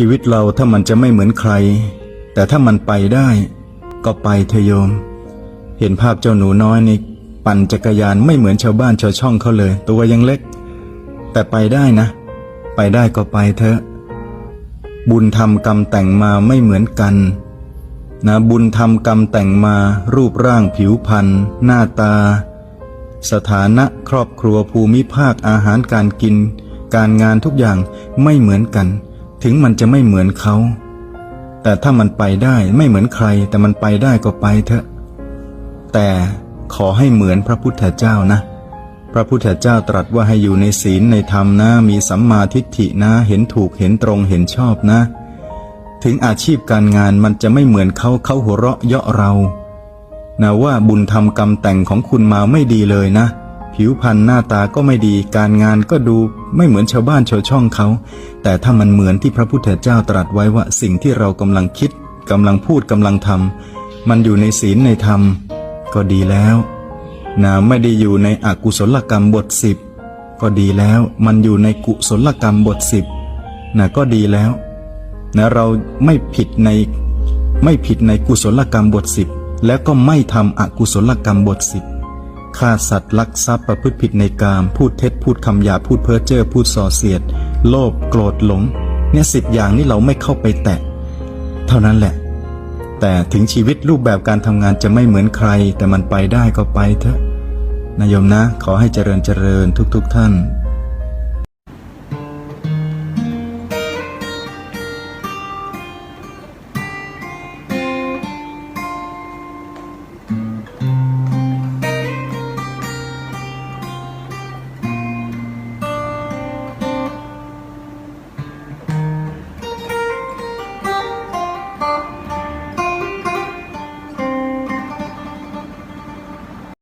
ชีวิตเราถ้ามันจะไม่เหมือนใคร แต่ถ้ามันไปได้ ก็ไปเถอโยม เห็นภาพเจ้าหนูน้อยนี่ปั่นจักรยานไม่เหมือนชาวบ้านชาวช่องเขาเลย ตัวยังเล็ก แต่ไปได้นะ ไปได้ก็ไปเถอะ บุญทำกรรมแต่งมาไม่เหมือนกัน นะบุญทำกรรมแต่งมารูปร่างผิวพรรณหน้าตา สถานะครอบครัวภูมิภาคอาหารการกิน การงานทุกอย่างไม่เหมือนกัน ถึงมันจะไม่เหมือนเขา แต่ถ้ามันไปได้ไม่เหมือนใคร แต่มันไปได้ก็ไปเถอะ แต่ขอให้เหมือนพระพุทธเจ้านะ พระพุทธเจ้าตรัสว่าให้อยู่ในศีลในธรรมนะ มีสัมมาทิฏฐินะ เห็นถูกเห็นตรงเห็นชอบนะ ถึงอาชีพการงานมันจะไม่เหมือนเขาเขาหัวเราะเยาะเรานะว่าบุญทำกรรมแต่งของคุณมาไม่ดีเลยนะ ผิวพรรณหน้าตาก็ไม่ดี การงานก็ดูไม่เหมือนชาวบ้านชาวช่องเขา แต่ถ้ามันเหมือนที่พระพุทธเจ้าตรัสไว้ว่าสิ่งที่เรากำลังคิดกำลังพูดกำลังทำมันอยู่ในศีลในธรรม ก็ดีแล้วนะไม่ได้อยู่ในอกุศลกรรมบทสิบก็ดีแล้วมันอยู่ในกุศลกรรมบทสิบนะก็ดีแล้วนะเราไม่ผิดในไม่ผิดในกุศลกรรมบทสิบแล้วก็ไม่ทำอกุศลกรรมบทสิบ ฆ่าสัตว์ลักทรัพย์ประพฤติผิดในกาม พูดเท็จพูดคำหยาพูดเพ้อเจ้อพูดส่อเสียด โลภโกรธหลง เนี่ยสิบอย่างนี้เราไม่เข้าไปแตะ เท่านั้นแหละ แต่ถึงชีวิตรูปแบบการทำงานจะไม่เหมือนใคร แต่มันไปได้ก็ไปเถอะนายโยมนะ ขอให้เจริญเจริญทุกๆทท่าน